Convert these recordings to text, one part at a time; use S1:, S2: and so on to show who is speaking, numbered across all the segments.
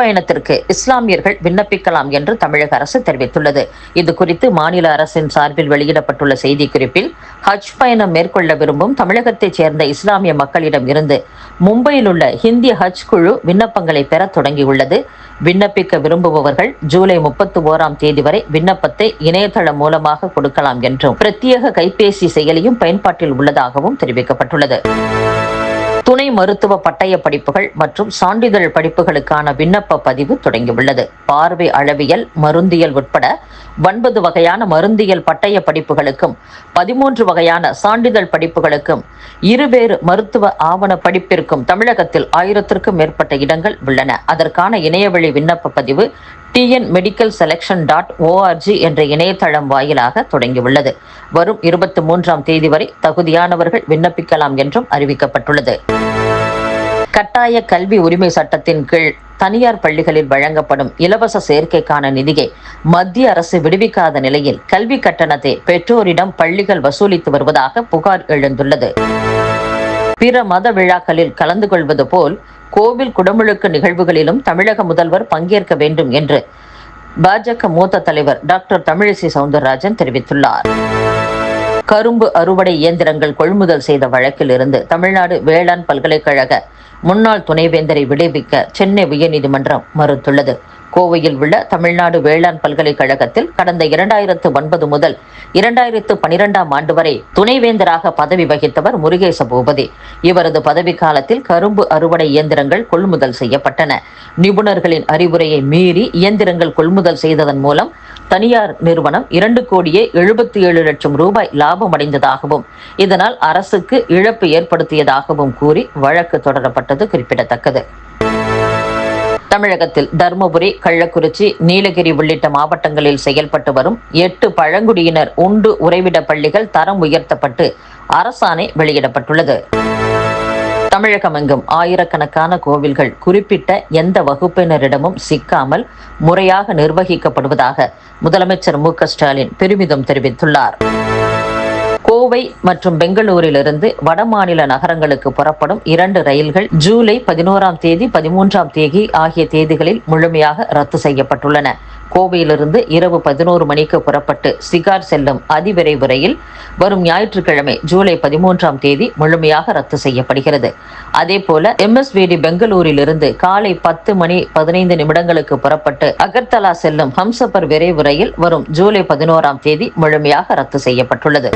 S1: பயணத்திற்கு இஸ்லாமியர்கள் விண்ணப்பிக்கலாம் என்று தமிழக அரசு தெரிவித்துள்ளது. இது குறித்து மாநில அரசின் சார்பில் வெளியிடப்பட்டுள்ள செய்திக்குறிப்பில் ஹஜ் பயணம் மேற்கொள்ள விரும்பும் தமிழகத்தைச் சேர்ந்த இஸ்லாமிய மக்களிடம் இருந்து மும்பையில் உள்ள இந்திய ஹஜ் குழு விண்ணப்பங்களை பெற தொடங்கியுள்ளது. விண்ணப்பிக்க விரும்புபவர்கள் ஜூலை முப்பத்தி ஓராம் தேதி வரை விண்ணப்பத்தை இணையதளம் மூலமாக கொடுக்கலாம் என்றும் பிரத்யேக கைபேசி செயலியும் பயன்பாட்டில் உள்ளதாகவும் தெரிவிக்கப்பட்டுள்ளது. துணை மருத்துவ பட்டய படிப்புகள் மற்றும் சான்றிதழ் படிப்புகளுக்கான விண்ணப்ப பதிவு தொடங்கியுள்ளது. பார்வை அளவியல் மருந்தியல் உட்பட ஒன்பது வகையான மருந்தியல் பட்டய படிப்புகளுக்கும் பதிமூன்று வகையான சான்றிதழ் படிப்புகளுக்கும் இருவேறு மருத்துவ ஆவண படிப்பிற்கும் தமிழகத்தில் ஆயிரத்திற்கும் மேற்பட்ட இடங்கள் உள்ளன. அதற்கான இணையவழி விண்ணப்ப பதிவு TN medical selection dot ORG என்ற இணையதளம் வாயிலாக தொடங்கியுள்ளது. வரும் இருபத்தி மூன்றாம் தேதி வரை தகுதியானவர்கள் விண்ணப்பிக்கலாம் என்றும் அறிவிக்கப்பட்டுள்ளது. கட்டாய கல்வி உரிமை சட்டத்தின் கீழ் தனியார் பள்ளிகளில் வழங்கப்படும் இலவச சேர்க்கைக்கான நிதியை மத்திய அரசு விடுவிக்காத நிலையில் கல்வி கட்டணத்தை பெற்றோரிடம் பள்ளிகள் வசூலித்து வருவதாக புகார் எழுந்துள்ளது. பிற மத விழாக்களில் கலந்து கொள்வது போல் கோவில் குடமுழுக்கு நிகழ்வுகளிலும் தமிழக முதல்வர் பங்கேற்க வேண்டும் என்று பாஜக மூத்த தலைவர் டாக்டர் தமிழிசை சவுந்தரராஜன் தெரிவித்துள்ளார். கரும்பு அறுவடை இயந்திரங்கள் கொள்முதல் செய்த வழக்கில் இருந்து தமிழ்நாடு வேளாண் பல்கலைக்கழக முன்னாள் துணைவேந்தரை விடுவிக்க சென்னை உயர்நீதிமன்றம் மறுத்துள்ளது. கோவையில் உள்ள தமிழ்நாடு வேளாண் பல்கலைக்கழகத்தில் கடந்த இரண்டாயிரத்து ஒன்பது முதல் இரண்டாயிரத்து பனிரெண்டாம் ஆண்டு வரை துணைவேந்தராக பதவி வகித்தவர் முருகேச பூபதி. இவரது பதவி காலத்தில் கரும்பு அறுவடை இயந்திரங்கள் கொள்முதல் செய்யப்பட்டன. நிபுணர்களின் அறிவுரையை மீறி இயந்திரங்கள் கொள்முதல் செய்ததன் மூலம் தனியார் நிறுவனம் இரண்டு கோடியே எழுபத்தி ஏழு லட்சம் ரூபாய் லாபம் அடைந்ததாகவும் இதனால் அரசுக்கு இழப்பு ஏற்படுத்தியதாகவும் கூறி வழக்கு தொடரப்பட்டது குறிப்பிடத்தக்கது. தமிழகத்தில் தருமபுரி கள்ளக்குறிச்சி நீலகிரி உள்ளிட்ட மாவட்டங்களில் செயல்பட்டு வரும் எட்டு பழங்குடியினர் உண்டு உறைவிட பள்ளிகள் தரம் உயர்த்தப்பட்டு அரசாணை வெளியிடப்பட்டுள்ளது. தமிழகமெங்கும் ஆயிரக்கணக்கான கோவில்கள் குறிப்பிட்ட எந்த வகுப்பினரிடமும் சிக்காமல் முறையாக நிர்வகிக்கப்படுவதாக முதலமைச்சர் மு ஸ்டாலின் பெருமிதம் தெரிவித்துள்ளார். கோவை மற்றும் பெங்களூரிலிருந்து வடமாநில நகரங்களுக்கு புறப்படும் இரண்டு ரயில்கள் ஜூலை பதினோராம் தேதி பதிமூன்றாம் தேதி ஆகிய தேதிகளில் முழுமையாக ரத்து செய்யப்பட்டுள்ளன. கோவையிலிருந்து இரவு பதினோரு மணிக்கு புறப்பட்டு சிகார் செல்லும் அதிவிரைவு ரயில் வரும் ஞாயிற்றுக்கிழமை ஜூலை பதிமூன்றாம் தேதி முழுமையாக ரத்து செய்யப்படுகிறது. அதேபோல எம்எஸ்விடி பெங்களூரிலிருந்து காலை பத்து மணி பதினைந்து நிமிடங்களுக்கு புறப்பட்டு அகர்தலா செல்லும் ஹம்சபர் விரைவு ரயில் வரும் ஜூலை பதினோராம் தேதி முழுமையாக ரத்து செய்யப்பட்டுள்ளது.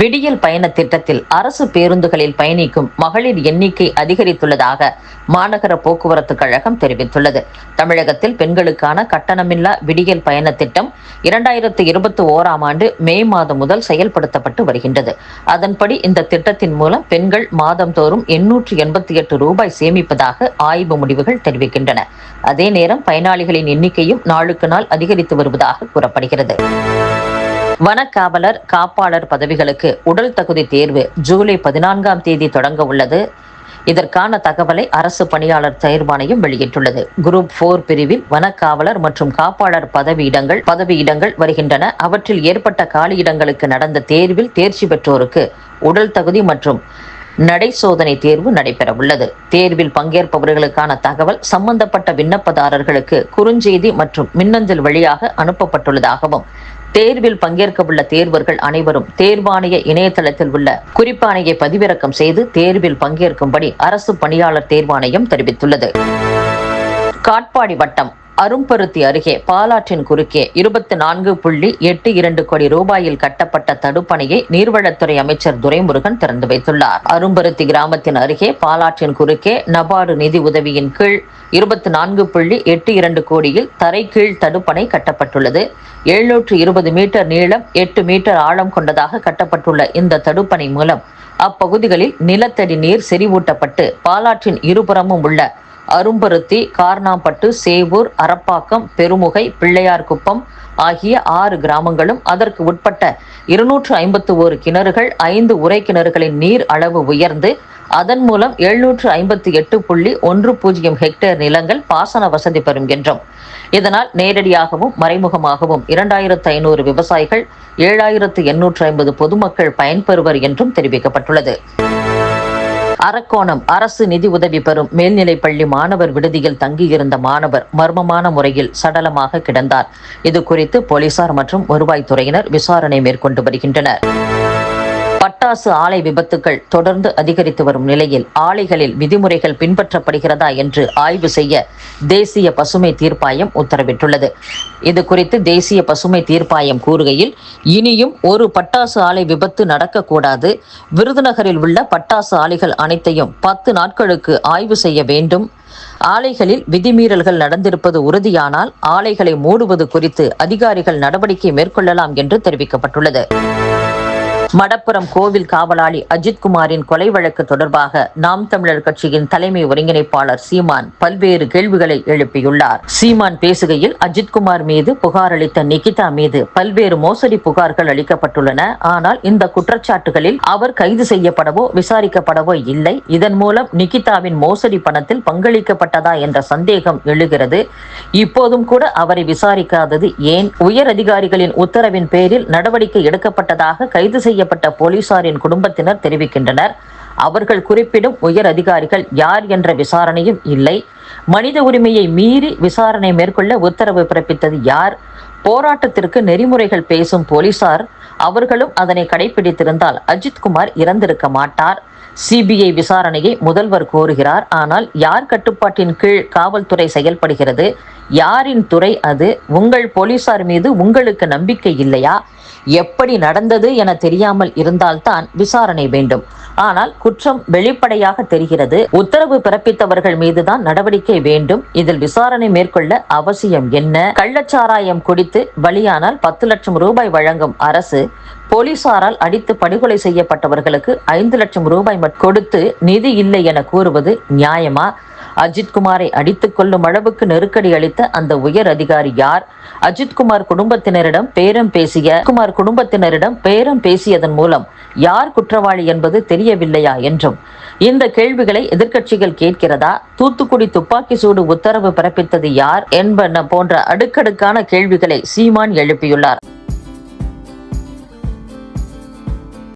S1: விடியல் பயண திட்டத்தில் அரசு பேருந்துகளில் பயணிக்கும் மகளிர் எண்ணிக்கை அதிகரித்துள்ளதாக மாநகர போக்குவரத்து கழகம் தெரிவித்துள்ளது. தமிழகத்தில் பெண்களுக்கான கட்டணமில்லா விடியல் பயண திட்டம் இரண்டாயிரத்து இருபத்தி ஓராம் ஆண்டு மே மாதம் முதல் செயல்படுத்தப்பட்டு வருகின்றது. அதன்படி இந்த திட்டத்தின் மூலம் பெண்கள் மாதந்தோறும் எண்ணூற்று எண்பத்தி எட்டு ரூபாய் சேமிப்பதாக ஆய்வு முடிவுகள் தெரிவிக்கின்றன. அதே நேரம் பயனாளிகளின் எண்ணிக்கையும் நாளுக்கு நாள் அதிகரித்து வருவதாக கூறப்படுகிறது. வனக்காவலர் காப்பாளர் பதவிகளுக்கு உடல் தகுதி தேர்வு ஜூலை பதினான்காம் தேதி தொடங்க உள்ளது. இதற்கான தகவலை அரசு பணியாளர் தேர்வாணையம் வெளியிட்டுள்ளது. குரூப் போர் பிரிவில் வனக்காவலர் மற்றும் காப்பாளர் பதவியிடங்கள் பதவியிடங்கள் வருகின்றன. அவற்றில் ஏற்பட்ட காலியிடங்களுக்கு நடந்த தேர்வில் தேர்ச்சி பெற்றோருக்கு உடல் தகுதி மற்றும் நடை சோதனை தேர்வு நடைபெற உள்ளது தேர்வில் பங்கேற்பவர்களுக்கான தகவல் சம்பந்தப்பட்ட விண்ணப்பதாரர்களுக்கு குறுஞ்செய்தி மற்றும் மின்னஞ்சல் வழியாக அனுப்பப்பட்டுள்ளதாகவும் தேர்வில் பங்கேற்க உள்ள தேர்வர்கள் அனைவரும் தேர்வாணைய இணையதளத்தில் உள்ள குறிப்பாணையை பதிவிறக்கம் செய்து தேர்வில் பங்கேற்கும்படி அரசு பணியாளர் தேர்வாணையம் தெரிவித்துள்ளது. காட்பாடி வட்டம் அரும்பருத்தி அருகே பாலாற்றின் குறுக்கே இருபத்தி நான்கு புள்ளி எட்டு இரண்டு கோடி ரூபாயில் கட்டப்பட்ட தடுப்பணையை நீர்வளத்துறை அமைச்சர் துரைமுருகன் திறந்து வைத்துள்ளார். அரும்பருத்தி கிராமத்தின் அருகே பாலாற்றின் குறுக்கே நபார்டு நிதி உதவியின் கீழ் இருபத்தி நான்கு புள்ளி எட்டு இரண்டு கோடியில் தரைக்கீழ் தடுப்பணை கட்டப்பட்டுள்ளது. எழுநூற்று இருபது மீட்டர் நீளம் எட்டு மீட்டர் ஆழம் கொண்டதாக கட்டப்பட்டுள்ள இந்த தடுப்பணை மூலம் அப்பகுதிகளில் நிலத்தடி நீர் செறிவூட்டப்பட்டு பாலாற்றின் இருபுறமும் உள்ள அரும்பருத்தி கார்னாம்பட்டு சேவூர் அரப்பாக்கம் பெருமுகை பிள்ளையார்குப்பம் ஆகிய ஆறு கிராமங்களும் அதற்கு உட்பட்ட இருநூற்று ஐம்பத்து ஓரு கிணறுகள் ஐந்து உரை கிணறுகளின் நீர் அளவு உயர்ந்து அதன் மூலம் எழுநூற்று ஐம்பத்தி எட்டு புள்ளி ஒன்று பூஜ்ஜியம் ஹெக்டேர் நிலங்கள் பாசன வசதி பெறும் என்றும். இதனால் நேரடியாகவும் மறைமுகமாகவும் இரண்டாயிரத்து ஐநூறு விவசாயிகள் ஏழாயிரத்து எண்ணூற்று ஐம்பது பொதுமக்கள் பயன்பெறுவர் என்றும் தெரிவிக்கப்பட்டுள்ளது. அரக்கோணம் அரசு நிதி உதவி பெறும் மேல்நிலைப்பள்ளி மாணவர் விடுதியில் தங்கியிருந்த மாணவர் மர்மமான முறையில் சடலமாக கிடந்தார். இது குறித்து போலீசார் மற்றும் வருவாய்த்துறையினர் விசாரணை மேற்கொண்டு வருகின்றனர். பட்டாசு ஆலை விபத்துகள் தொடர்ந்து அதிகரித்து வரும் நிலையில் ஆலைகளில் விதிமுறைகள் பின்பற்றப்படுகிறதா என்று ஆய்வு செய்ய தேசிய பசுமை தீர்ப்பாயம் உத்தரவிட்டுள்ளது. இது குறித்து தேசிய பசுமை தீர்ப்பாயம் கூறுகையில் இனியும் ஒரு பட்டாசு ஆலை விபத்து நடக்கக்கூடாது. விருதுநகரில் உள்ள பட்டாசு ஆலைகள் அனைத்தையும் பத்து நாட்களுக்கு ஆய்வு செய்ய வேண்டும். ஆலைகளில் விதிமீறல்கள் நடந்திருப்பது உறுதியானால் ஆலைகளை மூடுவது குறித்து அதிகாரிகள் நடவடிக்கை மேற்கொள்ளலாம் என்று தெரிவிக்கப்பட்டுள்ளது. மடப்புரம் கோவில் காவலாளி அஜித்குமாரின் கொலை வழக்கு தொடர்பாக நாம் தமிழர் கட்சியின் தலைமை ஒருங்கிணைப்பாளர் சீமான் பல்வேறு கேள்விகளை எழுப்பியுள்ளார். சீமான் பேசுகையில் அஜித்குமார் மீது புகார் அளித்த நிகிதா மீது பல்வேறு மோசடி புகார்கள் அளிக்கப்பட்டுள்ளன. ஆனால் இந்த குற்றச்சாட்டுகளில் அவர் கைது செய்யப்படவோ விசாரிக்கப்படவோ இல்லை. இதன் மூலம் நிகிதாவின் மோசடி பணத்தில் பங்களிக்கப்பட்டதா என்ற சந்தேகம் எழுகிறது. இப்போதும் கூட அவரை விசாரிக்காதது ஏன்? உயர் அதிகாரிகளின் உத்தரவின் பேரில் நடவடிக்கை எடுக்கப்பட்டதாக கைது செய்ய செய்யப்பட்ட போலீசாரின் குடும்பத்தினர் தெரிவிக்கின்றனர். அவர்கள் குறிப்பிடும் உயர் அதிகாரிகள் யார் என்ற விசாரணையும் இல்லை. மனித உரிமையை மீறி விசாரணை மேற்கொள்ள உத்தரவு பிறப்பித்தது யார்? போராட்டத்திற்கு நெறிமுறைகள் பேசும் போலீசார் அவர்களும் அதனை கடைபிடித்திருந்தால் அஜித்குமார் இறந்திருக்க மாட்டார். சிபிஐ விசாரணையை முதல்வர் கோருகிறார். ஆனால் யார் கட்டுப்பாட்டின் கீழ் காவல்துறை செயல்படுகிறது? யாரின் துறை அது? உங்கள் போலீசார் மீது உங்களுக்கு நம்பிக்கை இல்லையா? எப்படி நடந்தது என தெரியாமல் இருந்தால்தான் விசாரணை வேண்டும். ஆனால் குற்றம் வெளிப்படையாக தெரிகிறது. உத்தரவு பிறப்பித்தவர்கள் மீதுதான் நடவடிக்கை வேண்டும். இதில் விசாரணை மேற்கொள்ள அவசியம் என்ன? கள்ளச்சாராயம் குடித்து பலியானால் பத்து லட்சம் ரூபாய் வழங்கும் அரசு போலீசாரால் அடித்து படுகொலை செய்யப்பட்டவர்களுக்கு ஐந்து லட்சம் ரூபாய் கொடுத்து நிதி இல்லை என கூறுவது நியாயமா? அஜித்குமாரை அடித்துக் கொள்ளும் அளவுக்கு நெருக்கடி அளித்த அந்த உயர் அதிகாரி யார்? அஜித்குமார் குடும்பத்தினரிடம் பேரம் பேசிய குமார் குடும்பத்தினரிடம் பேரம் பேசியதன் மூலம் யார் குற்றவாளி என்பது தெரியவில்லையா என்றும் இந்த கேள்விகளை எதிர்க்கட்சிகள் கேட்கிறதா? தூத்துக்குடி துப்பாக்கி சூடு உத்தரவு பிறப்பித்தது யார்? என்பன போன்ற அடுக்கடுக்கான கேள்விகளை சீமான் எழுப்பியுள்ளார்.